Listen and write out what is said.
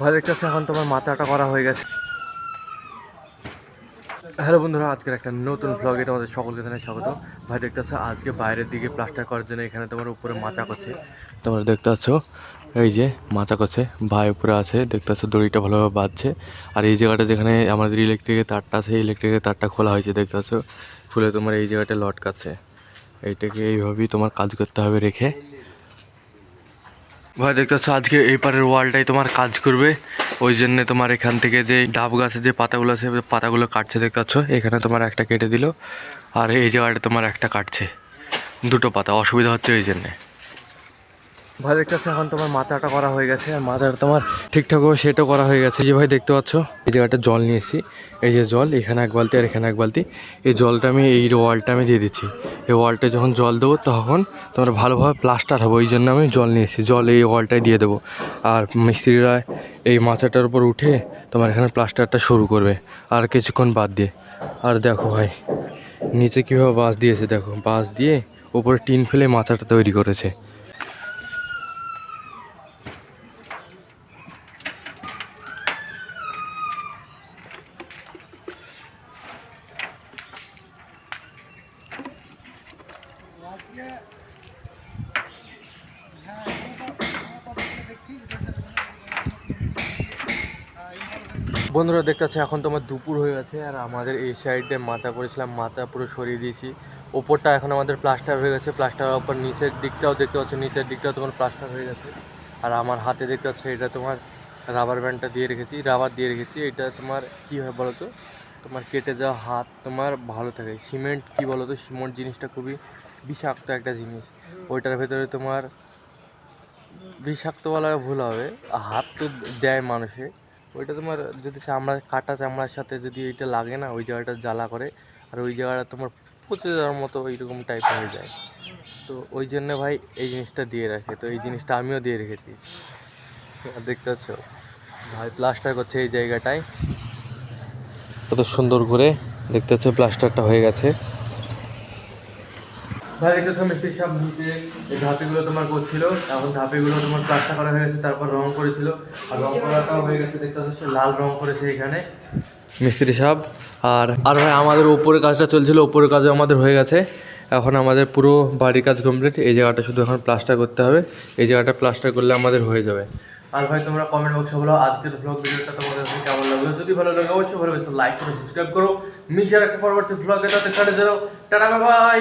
ভাই দেখতেছে এখন তোমার মাথাটা করা হয়ে গেছে। হ্যালো বন্ধুরা, আজকের একটা নতুন ব্লগে তোমাদের সকলকে জানাই স্বাগত। ভাই দেখতে পাচ্ছ আজকে বাইরের দিকে প্লাস্টার করার জন্য এখানে তোমার উপরে মাচা করছে। তোমরা দেখতে পাচ্ছ এই যে মাচা করছে, ভাই উপরে আছে দেখতে পাচ্ছ দড়িটা ভালোভাবে বাঁধছে। আর এই জায়গাটা যেখানে আমাদের ইলেকট্রিকের তারটা আছে ইলেকট্রিকের তারটা খোলা হয়েছে দেখতে পাচ্ছ খুলে তোমার এই জায়গাটা লটকাচ্ছে। এইটাকে এইভাবেই তোমার কাজ করতে হবে রেখে। ভাই দেখতে পাচ্ছ আজকে এই পারের ওয়ালটাই তোমার কাজ করবে। ওই জন্য তোমার এখান থেকে যে ডাব গাছের যে পাতাগুলো আছে পাতাগুলো কাটছে দেখতে পাচ্ছ এখানে তোমার একটা কেটে দিল। আর এই জায়গাটা তোমার একটা কাটছে। দুটো পাতা, অসুবিধা হচ্ছে ওই জন্যে। ভাই, দেখতে পাচ্ছ এখন তোমার মাথাটা করা হয়ে গেছে। আর মাথাটা তোমার ঠিকঠাকভাবে সেটও করা হয়ে গেছে। যে ভাই, দেখতে পাচ্ছ? এই জায়গাটা জল নিয়ে এসেছি এই যে জল, এখানে এক বালতি আর এখানে এক বালতি। এই জলটা আমি, এই ওয়ালটা আমি দিয়ে দিচ্ছি। এই ওয়ালটা যখন জল দেবো, তখন তোমার ভালোভাবে প্লাস্টার হবে। ওই জন্য আমি জল নিয়ে এসেছি জল এই ওয়ালটায় দিয়ে দেবো। আর মিস্ত্রিরা এই মাথাটার উপর উঠে তোমার এখানে প্লাস্টারটা শুরু করবে। আর কিছুক্ষণ বাদ দিয়ে। আর দেখো ভাই, নিচে কীভাবে বাঁশ দিয়েছে, দেখো। বাঁশ দিয়ে উপরে টিন ফেলে মাথাটা তৈরি করেছে। বন্ধুরা দেখতে পাচ্ছি এখন তোমার দুপুর হয়ে গেছে আর আমাদের এই সাইডে মাথা করেছিলাম মাথা পুরো সরিয়ে দিয়েছি। ওপরটা এখন আমাদের প্লাস্টার হয়ে গেছে প্লাস্টার ওপর নিচের দিকটাও দেখতে পাচ্ছ নিচের দিকটাও তোমার প্লাস্টার হয়ে গেছে। আর আমার হাতে দেখতে পাচ্ছ এটা তোমার রাবার ব্যান্ডটা দিয়ে রেখেছি রাবার দিয়ে রেখেছি, এটা তোমার কী হয় বলো তো তোমার কেটে যাওয়া হাত তোমার ভালো থাকে। সিমেন্ট কী বলো তো সিমেন্ট জিনিসটা খুবই বিষাক্ত একটা জিনিস। ওইটার ভেতরে তোমার বিষাক্ত বলা ভুল হবে, হাত তো দেয় মানুষে। ওইটা তোমার যদি চামড়া, কাটা চামড়ার সাথে যদি এইটা লাগে না, ওই জায়গাটা জ্বালা করে, আর ওই জায়গাটা তোমার পচে যাওয়ার মতো ওইরকম টাইপ হয়ে যায়। তো ওই জন্য ভাই এই জিনিসটা দিয়ে রাখে। তো এই জিনিসটা আমিও দিয়ে রেখেছি। দেখতে পাচ্ছ, ভাই প্লাস্টার করছে এই জায়গাটায়। কত সুন্দর করে দেখতে পাচ্ছ প্লাস্টারটা হয়ে গেছে। ভাই পাচ্ছ মিস্ত্রি সব নিচে এই ধাপিগুলো তোমার করছিল এখন ধাপিগুলো তোমার প্লাস্টার করা হয়ে গেছে তারপর রং করেছিল। আর রং করাটাও হয়ে গেছে দেখতে পাচ্ছ লাল রং করেছে এখানে। মিস্ত্রি সাহেব আর আর ভাই আমাদের উপরের কাজটা চলছিল উপরের কাজও আমাদের হয়ে গেছে। এখন আমাদের পুরো বাড়ির কাজ কমপ্লিট এই জায়গাটা শুধু এখন প্লাস্টার করতে হবে। এই জায়গাটা প্লাস্টার করলে আমাদের হয়ে যাবে। আর ভাই তোমরা কমেন্ট বক্সে বলো আজকের ব্লগ ভিডিওটা তোমাদের কাছে কেমন লাগল? যদি ভালো লাগে অবশ্যই ভালো লাইক করো সাবস্ক্রাইব করো। মিজার একটা পরবর্তী ব্লগে তাতে কাটে যাও টাটা বাই